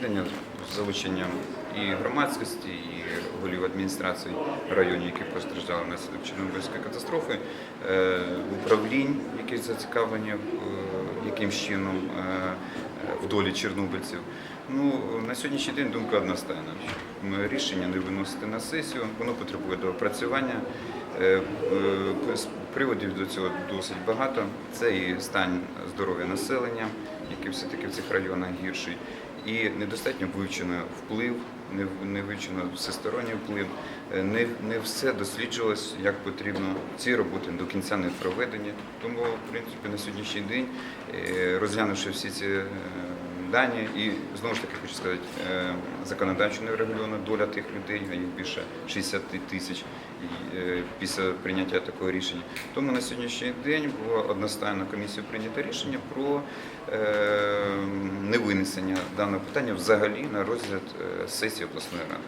засідання з залученням і громадськості, і голів адміністрацій районів, які постраждали внаслідок Чорнобильської катастрофи, е, управлінь, які зацікавлені, е, яким чином е, в долі чорнобильців. Ну, на сьогоднішній день думка одностайна. Рішення не виносити на сесію, воно потребує доопрацювання. Приводів до цього досить багато. Це і стан здоров'я населення, який все-таки в цих районах гірший, і недостатньо вивчено вплив, не, не вивчено всесторонній вплив. Е, Не, не все досліджувалось як потрібно. Ці роботи до кінця не проведені. Тому, в принципі, на сьогоднішній день, е, розглянувши всі ці е, дані, і знову ж таки хочу сказати, законодавчо не врегульована доля тих людей, а їх більше 60 тисяч після прийняття такого рішення. Тому на сьогоднішній день було одностайно комісією прийнято рішення про невинесення даного питання взагалі на розгляд е, сесії обласної ради.